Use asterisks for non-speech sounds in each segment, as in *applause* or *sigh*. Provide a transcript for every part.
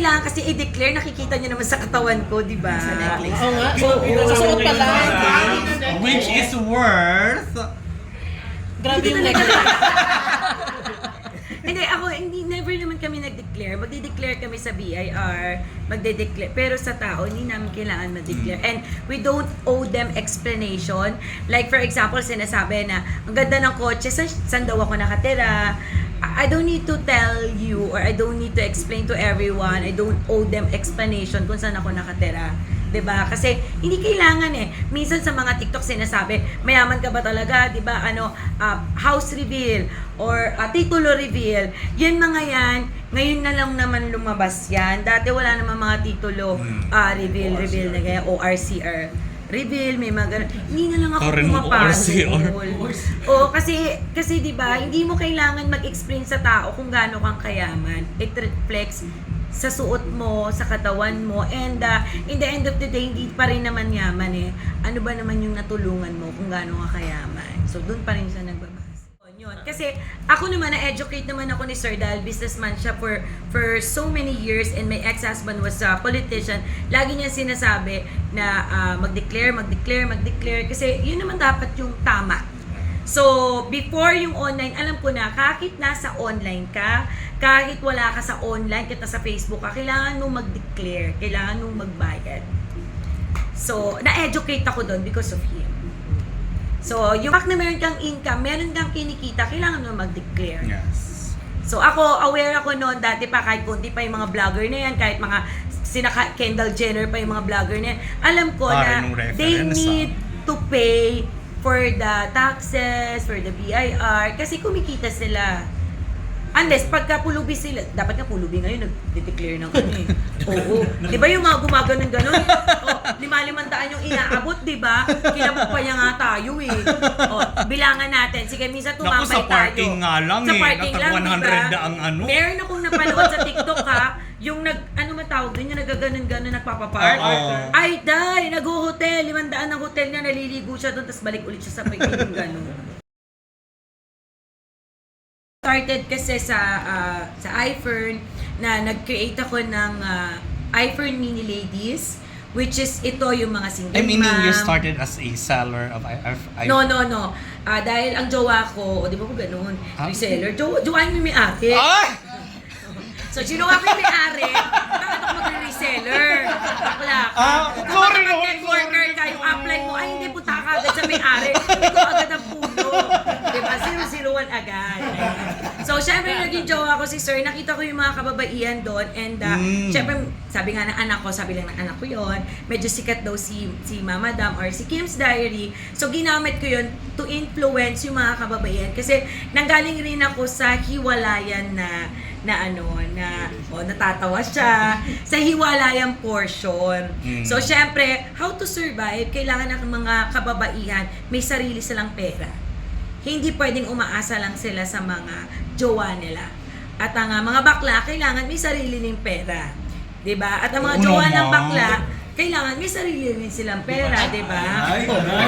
kailangan kasi i-declare, nakikita nyo naman sa katawan ko, di ba? Oo nga, so, susuot pa lang. Which is worth... Grabe yung necklace. *laughs* Hindi, ako, hindi, never naman kami nag-declare. Magde-declare kami sa BIR, magde-declare. Pero sa tao, hindi namin kailangan mag-declare. And we don't owe them explanation. Like, for example, sinasabi na, ang ganda ng kotse, sa, saan daw ako nakatira? I don't need to tell you or I don't need to explain to everyone. I don't owe them explanation kung saan ako nakatira. 'Di ba? Kasi hindi kailangan eh. Minsan sa mga TikTok sinasabi, mayaman ka ba talaga? 'Di ba? Ano, ah, house reveal or ah, titulo reveal. Yan mga yan, ngayon na lang naman lumabas yan. Dati wala naman mga titulo ah, reveal, reveal na gaya ORCR reveal, may mga ganun. Hindi na lang ako Karen, pumapasok. ORCR. Oo, kasi, kasi di ba hindi mo kailangan mag-explain sa tao kung gaano kang kayaman. It reflects sa suot mo, sa katawan mo, and uh, in the end of the day, hindi pa rin naman yaman eh. Ano ba naman yung natulungan mo kung gaano ka kayaman? So, doon pa rin siya nagbabase. Yun. Kasi ako naman, na-educate naman ako ni Sir dahil businessman siya for for so many years and my ex-husband was a politician. Lagi niya sinasabi na ah, mag-declare, mag-declare, mag-declare kasi yun naman dapat yung tama. So, before yung online, alam ko na, kahit nasa online ka, kahit wala ka sa online, kahit nasa Facebook ka, kailangan nung mag-declare, kailangan nung magbayad. So, na-educate ako doon because of him. So, yung fact na meron kang income, meron kang kinikita, kailangan mo mag-declare. Yes. So, ako, aware ako noon, dati pa, kahit konti pa yung mga vlogger na yan, kahit mga sina Kendall Jenner pa yung mga vlogger na yan, alam ko Para na nung they reference, need to pay for the taxes, for the BIR, kasi kumikita sila. Unless pagka pulubi sila, dapat nga pulubi ngayon, nag-declare ng ano eh. Oo. Di ba yung mga gumaganon ganon *laughs* Oh, lima limang daan yung inaabot, di ba? Kinabot pa niya nga tayo eh. Oh, bilangan natin. Sige, minsan Naku, tumambay sa parking tayo. nga lang sa eh. parking Natag lang, 100 di ba? na ang ano. Meron akong napanood sa TikTok ha, yung nag, ano matawag doon, yung nagaganon-ganon, nagpapapark. Oo. Ay, day, nag-hotel, limandaan ng hotel niya, naliligo siya doon, tapos balik ulit siya sa parking, yung gano'n. Started kasi sa ah, sa iFern na nag-create ako ng ah, iFern Mini Ladies, which is ito yung mga single I mean, you mom. started as a seller of... I, I, No, no, no. Ah, dahil ang jowa ko, o di ba ko ganun, Ah. reseller, jo jowain mo yung may-ari. Ay! So, sinuha ko yung may-ari, bakit ako magre-reseller? Bakla ka. Ah, naging jowa ko si Sir. Nakita ko yung mga kababaihan doon. And, uh, Mm. syempre, sabi nga ng anak ko, sabi lang ng anak ko yon medyo sikat daw si, si Mama Dam or si Kim's Diary. So, ginamit ko yon to influence yung mga kababaihan. Kasi, nanggaling rin ako sa hiwalayan na na ano, na oh, natatawa siya sa hiwalayang portion. Mm. So, syempre, how to survive, kailangan ng mga kababaihan, may sarili silang pera. Hindi pwedeng umaasa lang sila sa mga jowa nila. At ang ah, mga bakla, kailangan may sarili ng pera. 'Di ba? At ang mga Oo jowa ng naman. bakla, kailangan may sarili rin silang pera, 'di ba? Ay,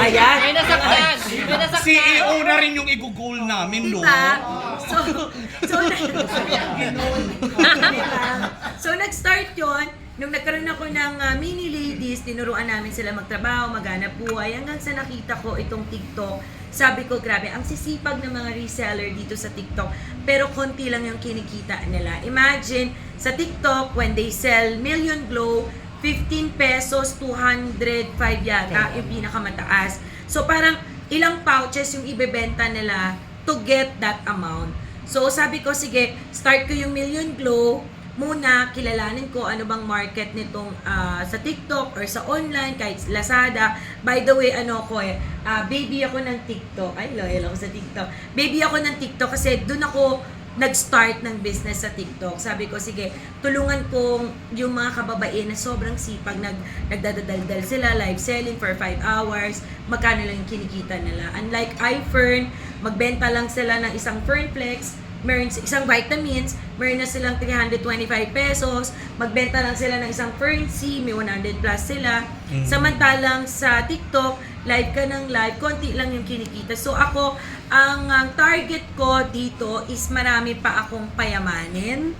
Ayan. May nasaktan! May nasaktan! CEO na rin yung i-goal namin, no? Diba? So, so, *laughs* *laughs* diba? so, nag-start yon Nung nagkaroon ako ng ah, mini ladies, tinuruan namin sila magtrabaho, maghanap buhay. Hanggang sa nakita ko itong TikTok, sabi ko, grabe, ang sisipag ng mga reseller dito sa TikTok. Pero konti lang yung kinikita nila. Imagine, sa TikTok, when they sell Million Glow, 15 pesos, 205 yata, yung pinakamataas. So parang ilang pouches yung ibebenta nila to get that amount. So sabi ko, sige, start ko yung Million Glow, muna kilalanin ko ano bang market nitong ah, sa TikTok or sa online kahit Lazada. By the way, ano ko eh, ah, baby ako ng TikTok. Ay, loyal ako sa TikTok. Baby ako ng TikTok kasi doon ako nag-start ng business sa TikTok. Sabi ko, sige, tulungan kong yung mga kababaihan na sobrang sipag, nag, nagdadadaldal sila, live selling for 5 hours, magkano lang yung kinikita nila. Unlike iFern, magbenta lang sila ng isang Fernplex, meron isang vitamins, meron na silang 325 pesos, magbenta lang sila ng isang Fern C, may 100 plus sila. Mm. Samantalang sa TikTok, live ka ng live, konti lang yung kinikita. So ako, ang, ang target ko dito is marami pa akong payamanin.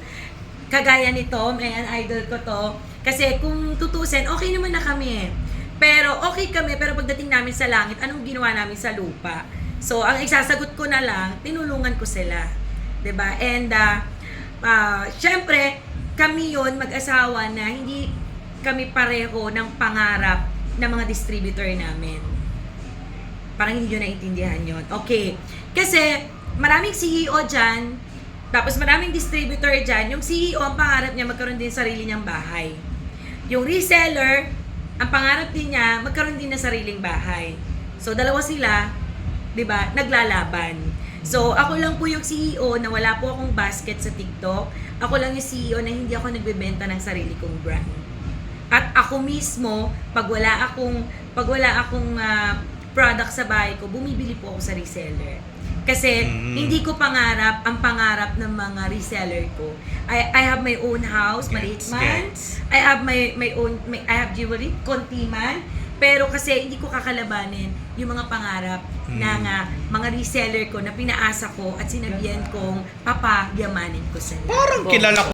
kagaya ni Tom, ayan, idol ko to. Kasi kung tutusin, okay naman na kami eh. Pero okay kami, pero pagdating namin sa langit, anong ginawa namin sa lupa? So, ang isasagot ko na lang, tinulungan ko sila. 'Di ba And, uh, ah, syempre, kami yon mag-asawa na hindi kami pareho ng pangarap ng mga distributor namin. Parang hindi nyo naintindihan yon Okay. Kasi, maraming CEO dyan, tapos maraming distributor dyan, yung CEO, ang pangarap niya magkaroon din sarili niyang bahay. Yung reseller, ang pangarap din niya, magkaroon din ng sariling bahay. So, dalawa sila, di ba, naglalaban. So, ako lang po yung CEO na wala po akong basket sa TikTok. Ako lang yung CEO na hindi ako nagbebenta ng sarili kong brand. At ako mismo, pag wala akong pag wala akong ah, product sa bahay ko, bumibili po ako sa reseller. Kasi Mm. hindi ko pangarap ang pangarap ng mga reseller ko. I I have my own house, maliit man. gets. I have my my own may, I have jewelry, konti man. Pero kasi hindi ko kakalabanin yung mga pangarap Mm. ng ah, mga reseller ko na pinaasa ko at sinabihan kong papayamanin ko sila. Parang kilala ko